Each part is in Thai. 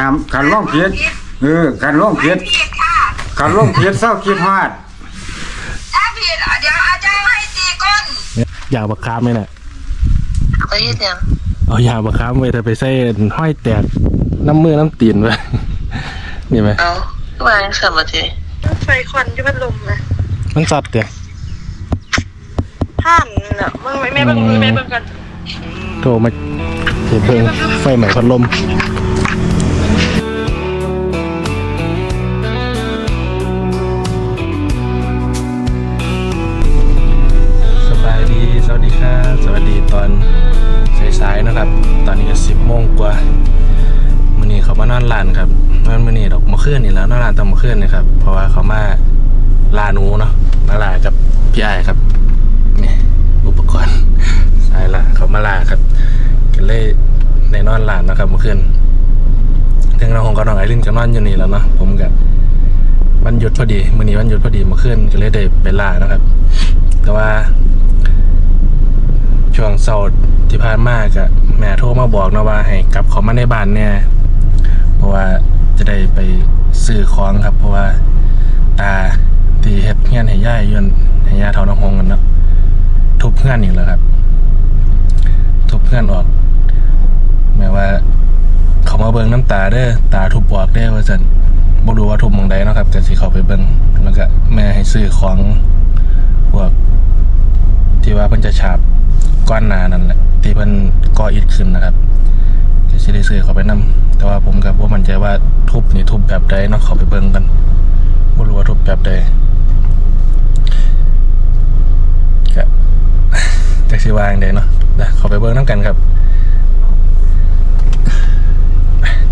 น้ำการล่องเพียรเออการล่องเพียรผิดค่ะการล่องเพียรเศร้าคิดฮอดถ้าผิดเดี๋ยวอาจารย์ให้ตีก้นยาบักคามไหมน่ะไปเฮ็ดยังเอายาบักคามไว้แต่ไปใส่ห้อยแตกน้ำมือน้ำตีนไว้นี่ไหมเอาวางสมาธิไฟควันที่พัดลมนะมันสัตว์เดียท่านน่ะมึงไม่ไม่เบิ่งมือไม่เบิ่งกันโทรมาเห็นเพิ่งไฟใหม่พัดลม ครับ ตอนนี้ก็สิบโมงกว่ามื่อนี้เขามานอนร้านครับนอนมื่อนี้ดอกมะเขือนี่แล้วนอนร้านตอนมะเขือนี่ครับ เพราะว่าเขามาลานูเนาะมาลากับพี่ไอครับนี่อุปกรณ์สายละเขามาลาครับก็เลยในนอนร้านนะครับเมื่อคืนเรื่อน้องของกับน้องไอรินก็นอนอยู่นี่แล้วเนาะผมกับวันหยุดพอดีมื่อนี้วันหยุดพอดีเมื่อนก็เลยได้ไปลานะครับ แต่ว่า ช่วงเสาร์ที่ผ่านมาก็แม่โทรมาบอกนะว่าให้กลับเขามาในบ้านเนี่ยเพราะว่าจะได้ไปซื้อของครับ เพราะว่าตาที่เฮ็ดเงี้ยนให้ย่ายยนให้ย่าเท่าน้องหงกันเนาะทุบเพื่อนอีกแล้วครับ ทุบเพื่อนออกแม้ว่า เขามาเบิ่งน้ำตาเด้อตาทุบออกได้ว่าซั่นบ่รู้ว่าทุบมองใดเนาะครับก็สิเขาไปเบิ่งแล้วก็แม่ให้ซื้อของพวกที่ว่าเพิ่นจะฉาบ ก้อนนานั่นแหละที่เพิ่นก่ออิฐขึ้นนะครับก็สิได้ซื้อเขาไปนํแต่ว่าผมกับว่ามันใจว่าทุบนี่ทุบแบบใดเนาะเขาไปเบิ่งกันบ่รู้ว่าทุบแบบใดก็จักสิวางไดเนาะเดี๋ยวเขาไปเบิ่งนํกันครับ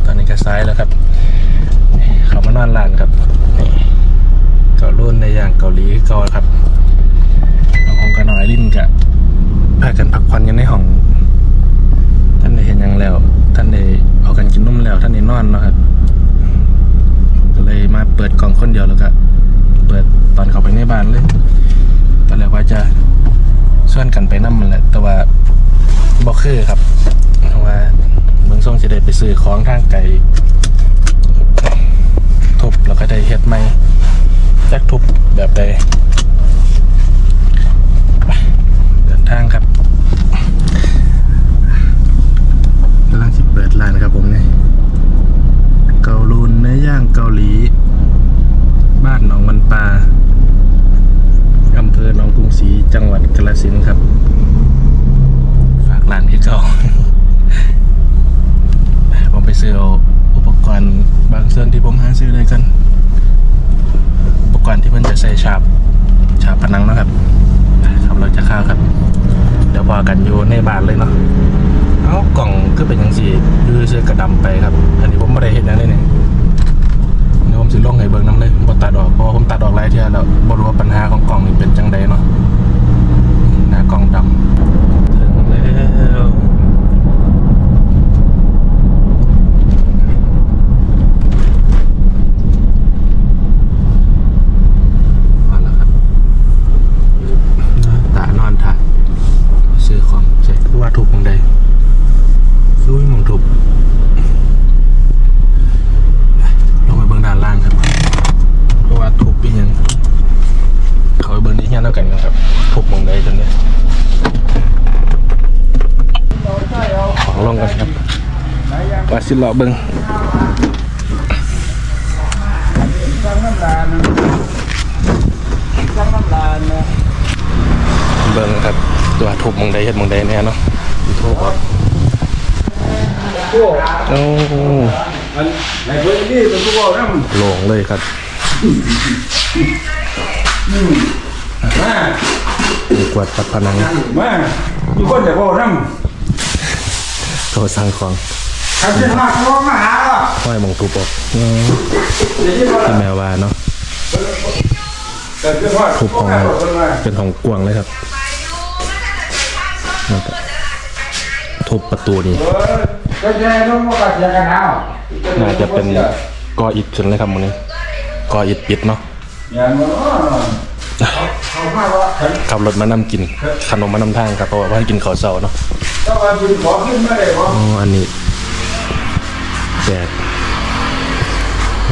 ตอนนี้ก็ซ้ายแล้วครับ เขามานอนร้านครับนี่เกาลุ่นในอย่างเกาหลีเกาครับของกันน้อยลิ้นกะ พากันพักผ่อนกันในห้อง ท่านได้เห็นยังแล้ว ท่านได้เอากันกินนมแล้ว ท่านได้นอนเนาะครับผมก็เลยมาเปิดกล่องคนเดียวแล้วก็เปิดตอนเข้าไปในบ้านเลยตอนแรกว่าจะส่วนกันไปนั่มันแหละ แต่ว่าบ่คือครับเพราะว่าเมืองส่งจะได้ไปซื้อของทางไกลทุบแล้วก็ได้เฮ็ดใหม่จักทุบแบบใด เดิน ทางครับกำลังสิเปิดร้านครับผมเนี่ยเกาลูนเนื้อย่างเกาหลี บ้านหนองมันปลาอำเภอหนองกรุงศรีจังหวัดกาฬสินธุ์ครับ ฝากร้านที่เก่า ผมไปซื้อเอาอุปกรณ์บางส่วนที่ผมหาซื้อเลยกัน อุปกรณ์ที่เพิ่นจะใส่ฉาบฉาบผนังเนาะครับ ครับเราจะเข้าครับ เดี๋ยวพอกันอยู่ในบ้านเลยเนาะเอ้ากล่องก็เป็นยังสียื้อเสื้อกระดำไปครับ อันนี้ผมไม่ได้เห็นนะนี่เนี่ยเดี๋ยวผมสิลงให้เบิ่งน้ำเลยบ่ตัดออกเพราะว่าผมตัดออกหลายเที่ยแล้วบ่รู้ว่าปัญหาของกล่องนี่เป็นจังใดเนาะหน้ากล่องดำถึงแล้วมาแล้วครับ ตานอนถ่ายซื้อของใช่คือว่าถูกมองใดคือว่ามองถูกลงไปเบื้องด้านล่างครับเพราะว่าถูกปียังเขาไปเบื้องนี้เงี้ยเท่ากันครับถูกมองใดจนเนี่ยของลงกันครับว่า สิเลาะเบิ้งจังน้ำลานจังน้ำลานนะเบิ้งครับตัวถูกมองใดเฮ็ดมองใดเนี่ยเนาะถูกออกโอ้โอ้มันในเพื่อนนี่เป็นผู้ว่าน้โล่งเลยครับำมามีกวาดปัดผนังมามีคนจะบอกน้โทรสั่งของำทำที่มาเขามาหาอะห้อยมองถูกออกอืมเดี๋ยวที่มาที่แมวว่าเนาะเกิดขึ้นว่าถูกของมาคนมาเป็นของกวางเลยครับแล้วก็ทุบประตูนี่เออก็แย่น้องมากัดยากันเอาน่าจะเป็นกออิฐขึ้นเลยครับมันนี้กออิฐปิดเนาะอย่างนั้นเขาพาว่าขับรถมานำกิน ขนมมานำทางครับเพราะว่าให้กินข้าวเช้าเนาะต้องมาบินขอขึ้นมาเลยเพราะอ๋ออันนี้ แจก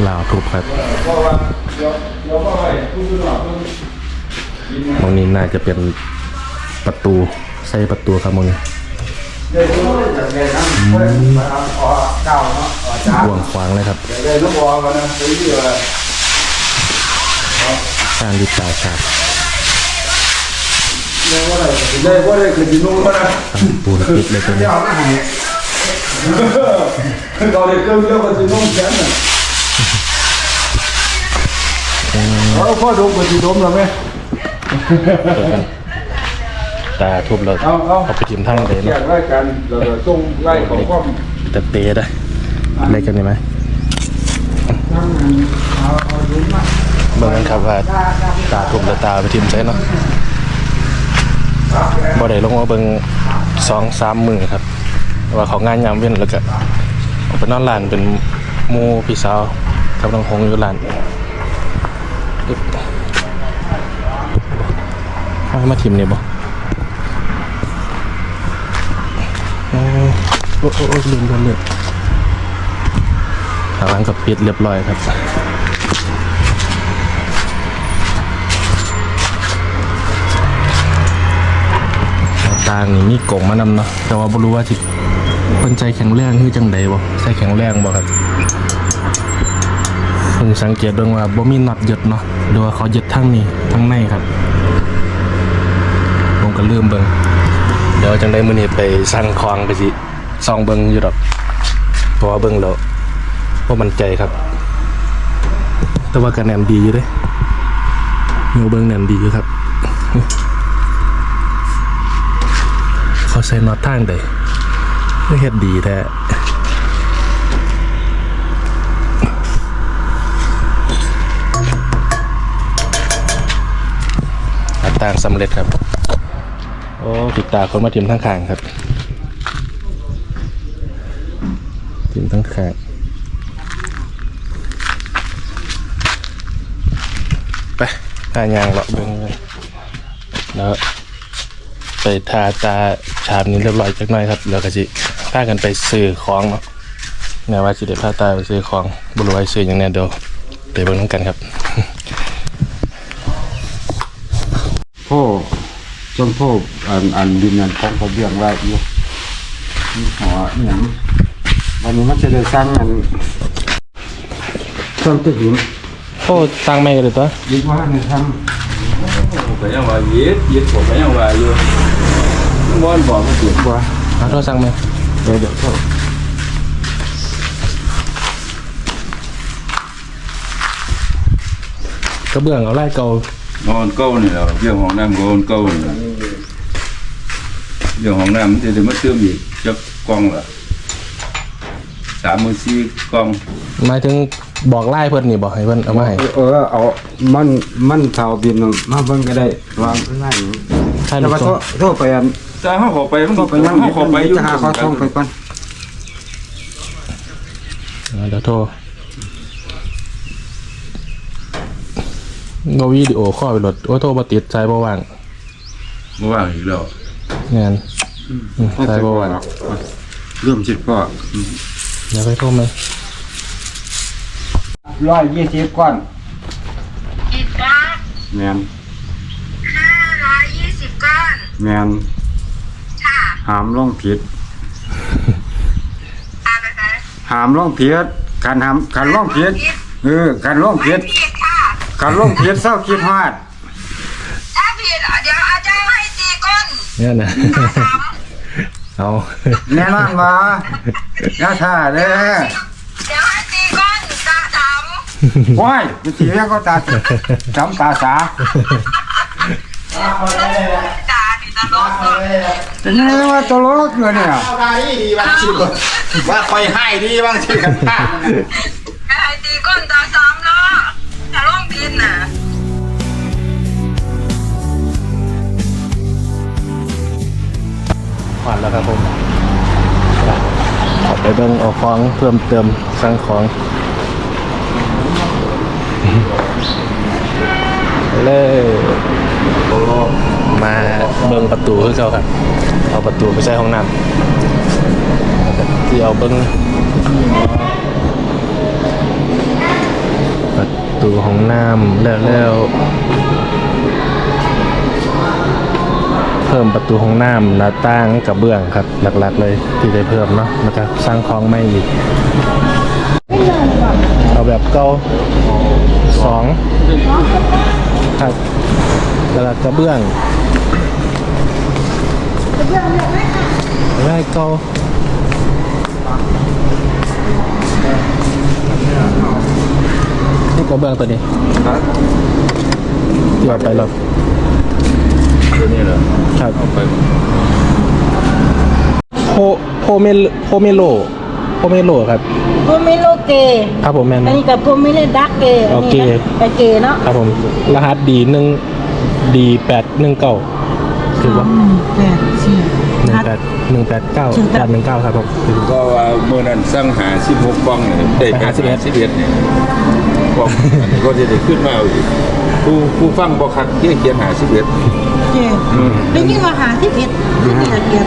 ลาวทุบครับเพราะว่าเดี๋ยวเดี๋ยวว่าไปคุณดูหน่อยคุณกินนะตรงนี้น่าจะเป็นประตูใส่ประตูครับมึงเดี๋ยวดูจากไหนนะเพื่อนมาเอาออกเก้าเนาะออกจ้ากวางขวางเลยครับเดี๋ยวเลยลูกบอลกันนะซื้อที่อะไรสร้างดิตาชาติเดี๋ยวว่าอะไรเดี๋ยวว่าอะไรคือจีนุ่งก็นะปูนปิดเลยตัวนี้ เดี๋ยวเอาหน้าให้ตอนเด็กเกินเยอะกว่าจีนุ่งแขนน่ะเอาพ่อดมกับจีดมหรอไหมเปิดกันตาทุบแล้วเอาเอาเอาไปจิ้มทั้งเลยแยเนาะกไล่กันเราต้องไล่ของความแต่เตะได้อะไรกันได้ไหมทั้งเอาเอาดูมาเบิ่งกันครับว่าตาทุบแล้วตาเอาไปทิมใส่เนาะบ่ได้ลงมาเบิ่งสองสามมือครับ ว่าเขางานยามเว้นแล้วก็ออกไปนอนร้านเป็นหมู่พี่สาวกับน้องหงอยู่ร้านอึ๊บเอาให้มาทิมนี่บ่โอ้โอ้โอ้โอ้ลืมลืมลืมทางหลังก็ปิดเรียบร้อยครับหน้าต่างนี่มีกล่องมานำเนาะแต่ว่าบ่รู้ว่าสิ เพิ่นใจแข็งแรงคือจังใดบ่ใจแข็งแรงบ่ครับเพิ่งสังเกตเบิ่งว่าบ่มีน็อตยึดเนาะหรือว่าเขาหยึดทั้งนี้ทั้งในครับผมก็ลืมเบิ่งเดี๋ยวจังไดมื้อนี้ไปสั่งของไปสิส่องเบิ่งอยู่ดอกเพราะว่าเบิ่งแล้วบ่มั่นใจครับ แต่ว่าก็แน่นดีอยู่เด้เงาเบิ่งแน่นดีอยู่ครับ เขาใส่น็อตทางใด เฮ็ดดีแท้ต่างสำเร็จครับ โอ้ติดตาคนมาทีมทั้งข้างครับทีมทั้งข้าง ไปหายางเลาะเบิ่งเลยแล้วไปทาตาชามนี้เรียบร้อยจักหน่อยครับ แล้วก็สิ พากันไปซื้อของเนาะแน่ว่าสิได้พาตาไปซื้อของบ่รู้ว่าสิซื้อหยังแน่เดี๋ยวไปเบิ่งนำกันครับ พ่อจนพ่ออันอันดินอันของเขาเบี้ยงไว้อยู่นี่หัวนี่หยังวันนี้มันจะได้สร้างอันเครื่องที่หินโอ้ตั้งไม่เลยตัวยึดว่าในทางก็ยังว่ายึดยึดผมก็ยังว่าอยู่บอนบอกมันถูกว่าเอาโทรสั่งไหม เดี๋ยวเดี๋ยวเข้ากระเบื้องเอาไล่เก่านอนเก้านี่แหละเรื่องของน้ำก็นอนเก้านี่แหละเรื่องของน้ำมันจะได้มาเติมอีกจักกล่องละสามมือสี่กล่องหมายถึงบอกไล่เพิ่นนี่บอกให้เพิ่นเอามาให้เออเอามันมันเท่าบินมาเบิ่งก็ได้วางไล่ใช่แล้วลูกก็โทส่ษงโทษไปอัน ถ้าเขาขอไปมันโทษไปยังเขาขอไปอยู่จะหาเขาส่งไปก่อนเอาเดี๋ยวโทรเงาวิดีโอข้อไปโหลดโอ้โทรบ่ติดสายบ่ว่างเมื่อวานอีกแล้วงานอืมสายบ่ว่างเริ่มจิตก็เดี๋ยวไปโทรไหมร้อยยี่สิบก้อนอีกก้อนแมนห้าร้อยยี่สิบก้อนแมนค่ะ หามล่องผิดเอาไปไหนหามล่องผิดการหามการล่องผิดเออการล่องผิดผิดค่ะการล่องผิดเศร้าคิดฮอดถ้าผิดเดี๋ยวอาจารย์ให้ตีก้นเนี่ยนะสามเอาแน่นอนมาอย่าท่าเด้อเดี๋ยวให้ตีก้นตาสามว้ายมันสีเรียกก็ตาจำตาสา ตาดีตลอดเลยจะนี่ว่าตลกเลยเนี่ยว่าคอยให้ดีบ้างชื่อกันท่าให้ตีก้นตาสามเนาะถ้าลงผิดน่ะผ่านแล้วครับผมขอไปเบิ่งเอาของเพิ่มเติมสั่งของเลย มาเบิ่งประตูคือเก่าครับ เอาประตูไปใช้ห้องน้ำที่เอาเบิ่งตูห้องน้ำแล้วแล้วเพิ่มประตูห้องน้ำหน้าต่างกับเบื้องครับหลักๆเลยที่ได้เพิ่มเนาะแล้วก็สร้างคลองไม่อีกเอาแบบเก่าสองครับแล้วก็กระเบื้อง ได้เก่านี่กระเบื้องตัวนี้ที่เอาไปหรอกตัวนี้เหรอครับเอาไปโพโพเมลโพเมโลโพเมโลครับโพเมโลเกครับผมแมนอันนี้กับโพเมเลดักเกอันโอเคนี้นะไปเกเนาะครับผมรหัสดีหนึ่ง ดีแปดหนึ่งเก้าถือว่าแปดสี่หนึ่งแปดหนึ่งแปดเก้าแปดหนึ่งเก้าครับผมถือก็ว่าเมื่อนั้นสร้างหา16กล้องเนี่ยได้ไปหา81 11เนี่ยกล้องอันนี้ก็จะได้ขึ้นมาเอาอีกผู้ผู้ฟังบ่คักเขียนเขียนหา11เกอืมได้ยินว่าหาที่เอ็ดที่นี่ละเกียน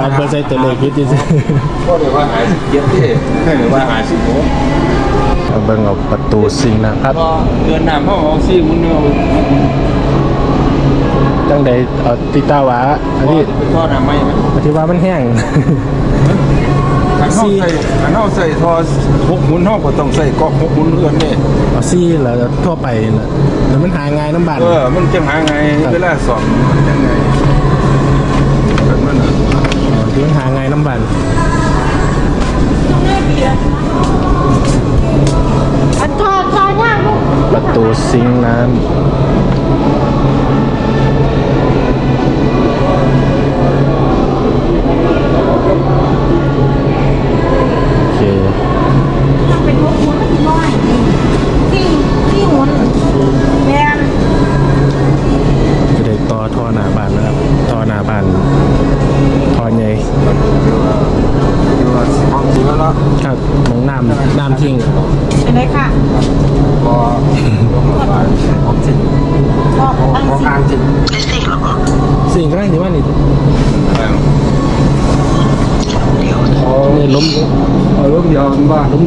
ว่าเบอร์ใส่ตัวเลขนิดนึงก็เลยว่าหา17ที่ไม่ได้ว่าหา16เอา เบิ่งเอาประตูสิงนะครับก็เดินน้ำเขาเอาซี่มุนเอาจังใดเอาติตาวาอันนี้เป็นท่อน้ำไหมไหมอธิว่ามันแห้งขันเขาใส่ขันเขาใส่ท่อหกหมุนเขาก็ต้องใส่ก๊อกหกหมุนเรือนนี่เอาซี่แล้วทั่วไปน่ะแล้วมันหาง่ายน้ำบานเออมันจะหาไงเวลาสอบมันยังไงเป็นมันน่ะที่มันหาง่ายน้ำบาน ประตูสิงน้ำ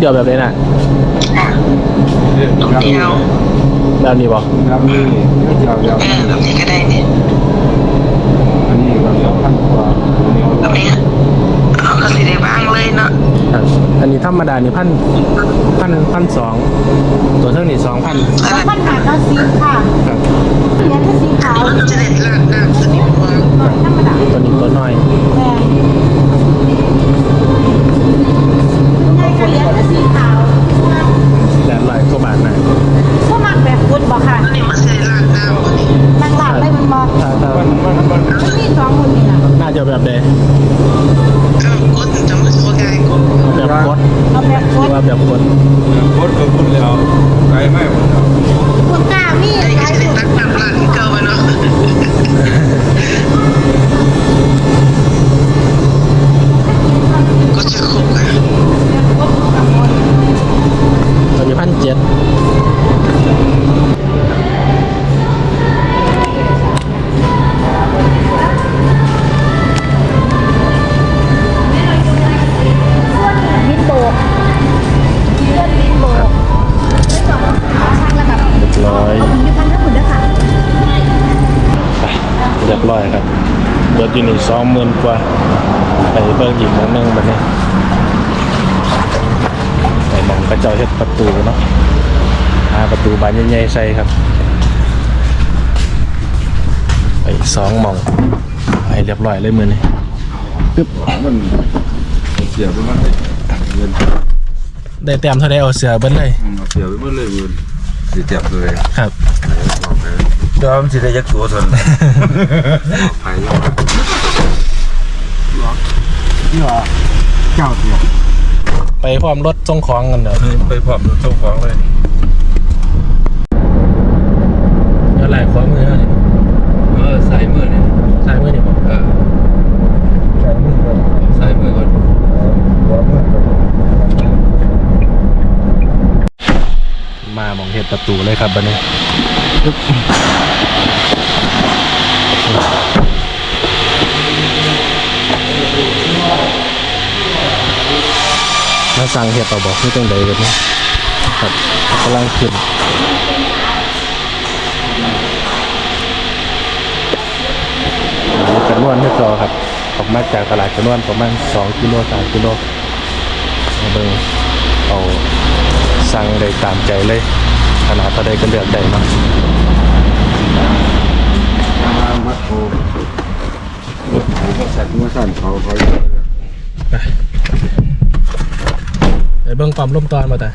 ดียวแบบนี้น่ะเรื่องครับนี่แบบนี้บอกครับนี่เดียวเดียวเออแบบนี้ก็ได้เนี่ยอันนี้ก็สองพันกว่าแบบนี้เอาก็สิได้บ้างเลยเนาะครับอันนี้ธรรมดานี่พันพันพันสองตัวเท่านี้สองพันแล้วมันหาก็สีค่ะครับเหรียญก็สีขาวมันจะได้ลาดน้ำสนิทกว่าธรรมดาตัวนี้ตัวน้อย ได้ลาดน้ำกว่านี้นั่งหลับได้มันบอกถ้าถ้ามันมันมันมันมีสองคนนี่นะน่าจะแบบใดก็กดจะมาโชว์ได้กดแบบกดเอาแบบหกุรือดว่าแบบกดโคตรกับคุณแล้วไกลไม่หมดแล้วคุณกล้ามีได้อะไรก็จะได้ตักน้ำลาดที่เกินไปเนาะ อยู่นี่สองหมื่นกว่า ไปเบิ่งอีกหมองหนึงบัดนี้ไปหมองกระเจ้าเฮ็ดประตูเนาะหาประตูบานใหญ่ๆใส่ครับ ไปอีกสองหมองให้เรียบร้อยเลยมือนี้ปึ๊บมันเสียไปมันเลยเงินได้แต้มเท่าได้เอาเสือเบิ้เลยเสียไปมันเลยเงินสิเจ็บเลยครับ จอมสิได้ยักตัวทนไปยอดนี่ว่าเจ้าเดียวไปพร้อมรถส่งของกันเดี๋ยวไปพร้อมเจ้าของเลยเดี๋ยวไหล่ขวามือเท่านี้เออใส่มือเนี่ยซ้ายมือนี่บอกเออใช้มือก่อนใส่มือก่อนหัวมือก่อนมาหมองเห็ดประตูเลยครับบันนี้ปึ๊บ มาสั่งเห็ดต่อบอกไม่ต้องใดแบบนี้ครับกำลังขึ้นอันนี้กระนวนที่จอครับออกมาจากตลาดกระนวนประมาณ2กิโล3กิโลมาเบิ่งเอาสั่งได้ตามใจเลยขนาดเท่าใดก็เลือกได้เนาะมามัดโคเขาสั่นมาสั่นเขาเขาไปเบิ่งความร่มตอนมาแต่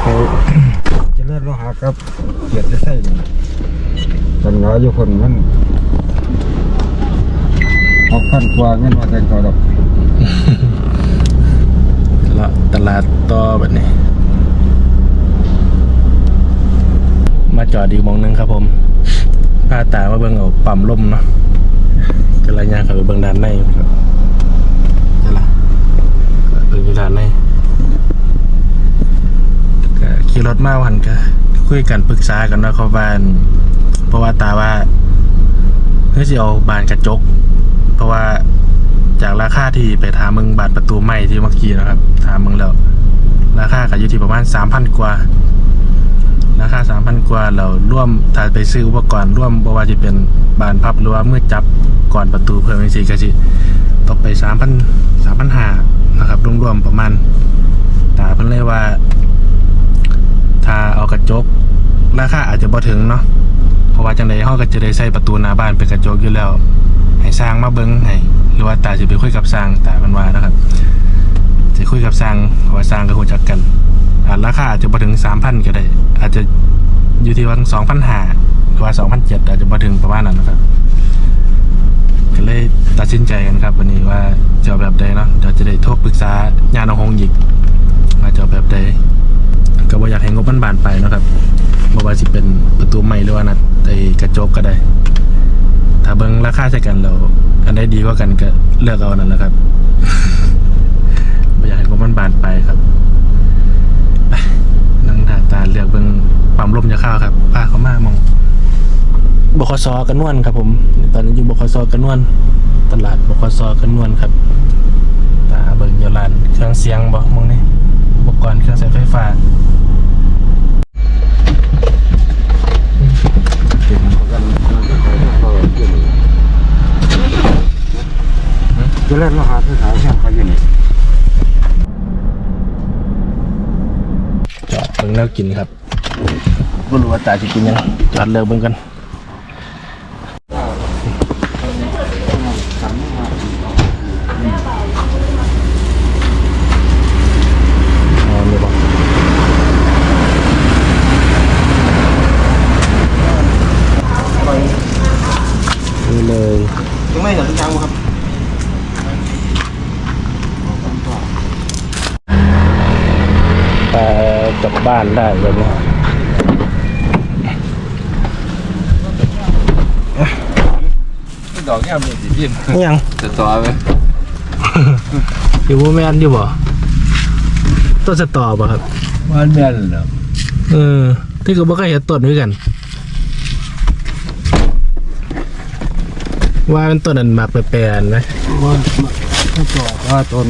เขาจะเลื่อนโลหะครับเกียรติจะใส่สัญญาอยู่คนมันหกพันกว่าเงินมาแต่งต่อดอกละตลาดต่อแบบนี้ มาจอดอีกหมองหนึงครับผม พาตามาเบิ่งเอาปั๊มลมเนาะกระยางเข้าไปเบิ่งด้านในครับนี่ล่ะเบิ่งอยู่ด้านในก็ขี่รถมาวันก็คุยกันปรึกษากันว่าเขาบ้านเพราะว่าตาว่าเฮ้ยสิเอาบานกระจก เพราะว่าจากราคาที่ไปถามมึงบานประตูใหม่ที่เมื่อกี้นะครับถามมึงแล้ว ราคาก็อยู่ที่ประมาณสามพันกว่า ราคาสามพันกว่าเราร่วมถ้าไปซื้ออุปกรณ์ร่วมบ่ว่าจะเป็นบานพับหรือว่าเมื่อจับก่อนประตูเพิ่มอีกทีก็สิตกไปสามพันสามพันห้านะครับรวมๆประมาณตาเพิ่นเลยว่า ถ้าเอากระจกราคาอาจจะบ่ถึงเนาะเพราะว่าจังไดเฮาก็จะได้ใส่ประตูหน้าบ้านเป็นกระจกอยู่แล้ว ให้สร้างมาเบิ่งให้หรือว่าตาสิไปคุยกับสร้างตาเพิ่นว่านะครับสิคุยกับสร้างเพราะว่าสร้างก็รู้จักกัน ราคาอาจจะมาถึงสามพันก็ได้ อาจจะอยู่ที่วันสองพันห้าหรือว่าสองพันเจ็ดอาจจะมาถึงประมาณนั้นนะครับก็เลยตัดสินใจกันครับ วันนี้ว่าจะเอาแบบใดเนาะเดี๋ยวจะได้โทรปรึกษาญาณองค์อีกว่าจะเอาแบบใดก็บ่อยากให้งบมันบานไปนะครับบ่ว่าสิเป็นประตูใหม่หรือว่านัดไอ้กระจกก็ได้ ถ้าเบิ่งราคาใช่กันแล้วอันใดดีกว่ากันก็เลือกเอานั่นแหละครับบ่อยากให้งบมันบานไปครับ นั่งตาตาเลือกเบิ่งปั๊มลมจะเข้าครับป้าเขามามองบคสกันนวลครับ ผม ตอนนี้อยู่บคสกันนวลตลาดบคสกันนวลครับตาเบิ่งอยร้านเครื่องเสียงบ่มองนี่อุปกรณ์เครื่องใช้ไฟฟ้าจะเล่นโลหะที่ขายแค่เขาอยู่นี่ จอด เบิ่งแนวกินครับบ่รู้ว่าตาสิกินหยังจัดเลือกเบิ่งกันอ๋อนี่บ่นี่เลย ยังไม่เห็นทุกอย่างครับ แต่กลับบ้านได้แบบนี้ อมนี่สิยินยังจะต่อไปอยู่บ่แม่นอยู่บ่ต้นสตอบ่ครับมันแม่นเนาะเออที่ก็บ่เคยเห็นต้นด้วยกัน ว่าเป็นต้นอันหมักแปรๆไหมว่าถ้าจอว่าต้น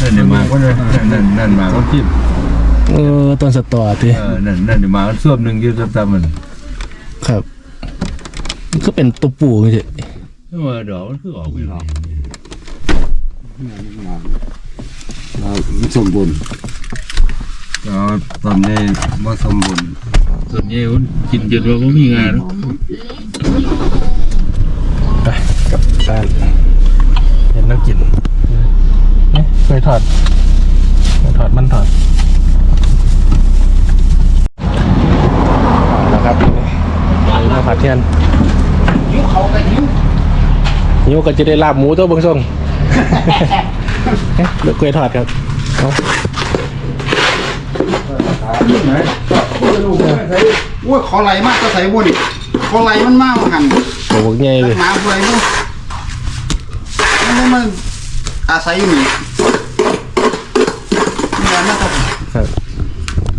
นั่นนี่มาก็นั่นนั่นมาก็ทิมเออต้นสตอที่เออนั่นนั่นนี่มาก็ซวบหนึ่งอยู่ตามๆมันครับ ก็เป็นตัวปู่จริ งว่าดอกมันคือออกอยู่เราสมบูรณ์ก็ตอนนี้บ่สมบูรณ์ส่วนใหญ่มันกินจนว่าบ่มีงานไปกลับบ้านเห็นแล้วกินเนี่ยเคยถอดเคยถอดมันถอดเอาละครับนี่มาผัดเทียน ยิ้วเขาไปยิ้ว นิ้วก็จะได้ลาบหมูตัวเบางส่งเอ๊ะเดี๋ยวกล้วยทอดครับเอายิ้วไหนโอ้ยขอไหลมากก็ใส่บุญขอไหลมันมากมาหันโอ้โหใหญ่เลยหมาผู้ใดบุมันไม่มันอาศัยอยู่นี่นี่แหละนะครับครับ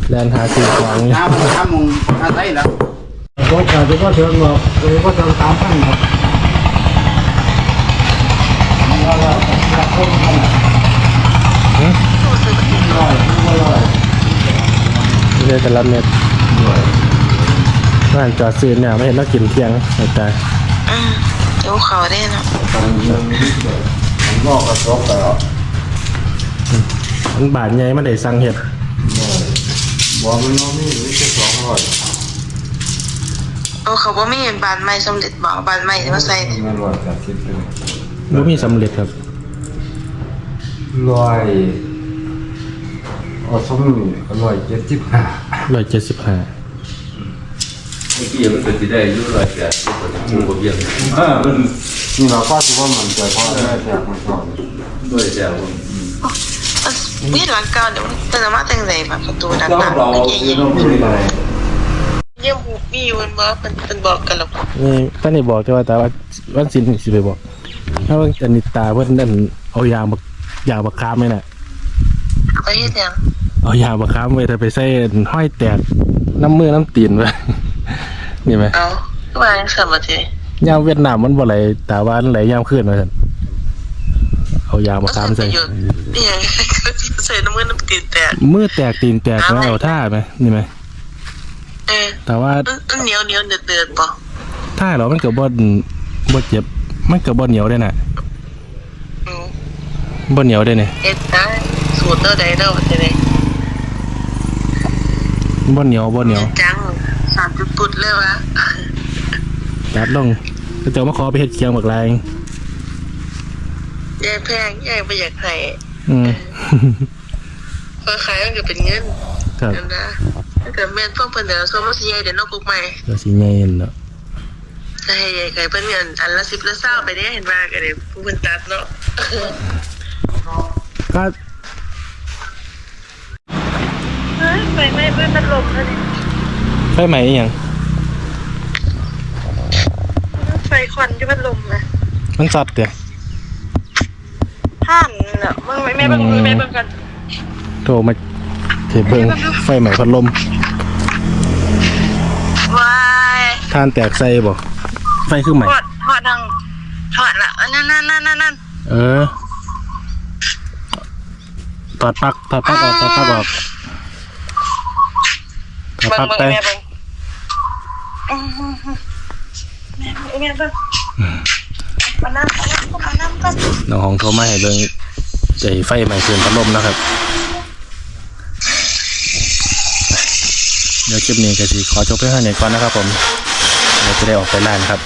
แลนหาซื้อของอยู่น้ำมันทำมงอาศัยแล้วรถอาจจะก็เชิงหรอกเลยก็เชิงสามพันครับ หืม ร้อยร้อย เรื่อยแต่ละเม็ดร้านจอดซื้อเนี่ยไม่เห็นเรากินเที่ยงไอ้ตายอืมดูเขาได้เนาะตอนนี้มันงอกกระทบแล้วมันบาดใหญ่มันได้สั่งเห็ดบอกมันน้องนี่ไม่ใช่สองร้อยโอ้เขาบ่มีบานไม้สำเร็จบอกบานไม้มาใส่มันร้อยแปดสิบเป็นบ่มีสำเร็จครับร้อย เอาสมนี่ก็ร้อยเจ็ดสิบห้าร้อยเจ็ดสิบห้าเมื่อกี้มันก็สิได้อยู่ร้อยแปดสิบกว่าหมู่บ่เบี้ยงอ่ามันนี่เราก็ถือว่ามันใจเพราะได้แจกมาก่อนด้วยแล้วมันมีหลังเก่าเดี๋ยวมันจะมาแต่งไหนแบบประตูด้านเราหน้าเราเยี่ยเรามไม่ได้เยี่ยมหูมีอยู่มันบอกมันเป็นบอกกันหรอกนี่ท่านนี่บอกแต่ว่าแต่ว่าวันศิลป์สิไปบอกถ้าว่าอันนี้ตาเพิ่นนั่นเอายาบักยาบักคามไหมน่ะ ไปเฮ็ดหยังเอายาบักคามไว้ถ้าไปใส่ห้อยแตกน้ำมือน้ำตีนไว้นี่ไหมเอาก็มาจังซั่นบ่ทียามเวียดนามมันบ่ไหลตาว่ามันไหลยามขึ้นมาซั่นเอายาบักคามใส่นี่ยังใส่น้ำมือน้ำตีนแตกมือแตกตีนแตกแล้วเอาท่าไหมนี่ไหมเออแต่ว่ามันเหนียวเหนียวเดือดเดือดป่ะท่าเรามันก็บ่บ่เจ็บมันก็บ่เหนียวได้น่ะอืมบ่เหนียวได้นี่เฮ็ดได้ สูตรเด้อใดเด้อว่าจะได้บ่เหนียวบ่เหนียวจังสามจุดปุดเลยวะตัดลงก็จะมาขอไปเฮ็ดเคียงบักลายยายแพงยายไม่อยากให้อืมเพอขายมันก็เป็นเงินครับนั่นนะถ้าเกิดแม่นพวกเพิ่นเดี๋ยวส่งมาสิยายเดี๋ยวนอกกุกใหม่ก็สิใหญ่นั่นเนาะจะให้ยายไก่เพิ่นเงินอันละ10ละ20ไปเด้เห็นว่าก็ได้ผู้เพิ่นตัดเนาะก็ เฮ้ยไฟไหม้เพิ่นมันลมแล้วนี่ไฟไหม้อีหยังไฟควันที่มันลมนะมันสัตว์เด้อท่านน่ะมึงไม่แม่เบิ่งมึงแม่เบิ่งกันโทรมาเทเบิ่งไฟไหม้พัดลมวายท่านแตกใส่บ่ไฟคือไหม้ถอดถอดทางถอดละอันนั่นนั่นนั่นนั่นนั่นเออถอดปลั๊กถอดปลั๊กออกถอดปลั๊กออกถอด เบิ่ปลั๊งกเบิ่งไปแม่เบิ่งอื้อหือหือแม่เบิ่งแม่เบิ่งมานั่งมานั่งมานั่งกันน้องของโทรมาให้เบิ่งใจไฟไหม้คืนพัดลมนะครับ เดี๋ยวคลิปนี้ก็สิขอจบเพียงเท่านี้ก่อนนะครับผมเราจะได้ออกไปร้านครับ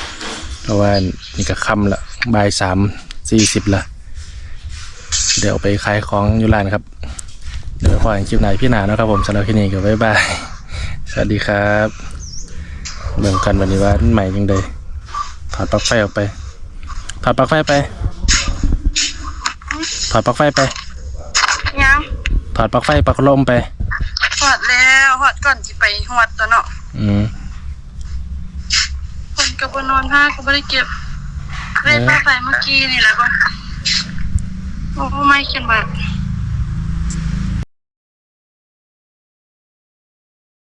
เพราะว่านี่ก็ค่ำละบ่ายสามสี่สิบละเดี๋ยวไปขายของอยู่ร้านครับ เดี๋ยวไปพอกันคลิปไหนพี่หนานะครับผมสำหรับคลิปนี้ก็บ๊ายบาย สวัสดีครับเบิ่งกันวันนี้ว่าใหม่ยังไดถอดปลั๊กไฟออกไปถอดปลั๊กไฟไปถอดปลั๊กไฟไปยังถอดปลั๊กไฟปลั๊กลมไปหอดแล้วหอดก่อนสิไปหอดตัวเนาะอืมคนกับบนอนผ้าก็ไม่ได้เก็บเล่นผ้าไฟเมื่อกี้นี่แหละก็โอ้ไม่เขียนแบบ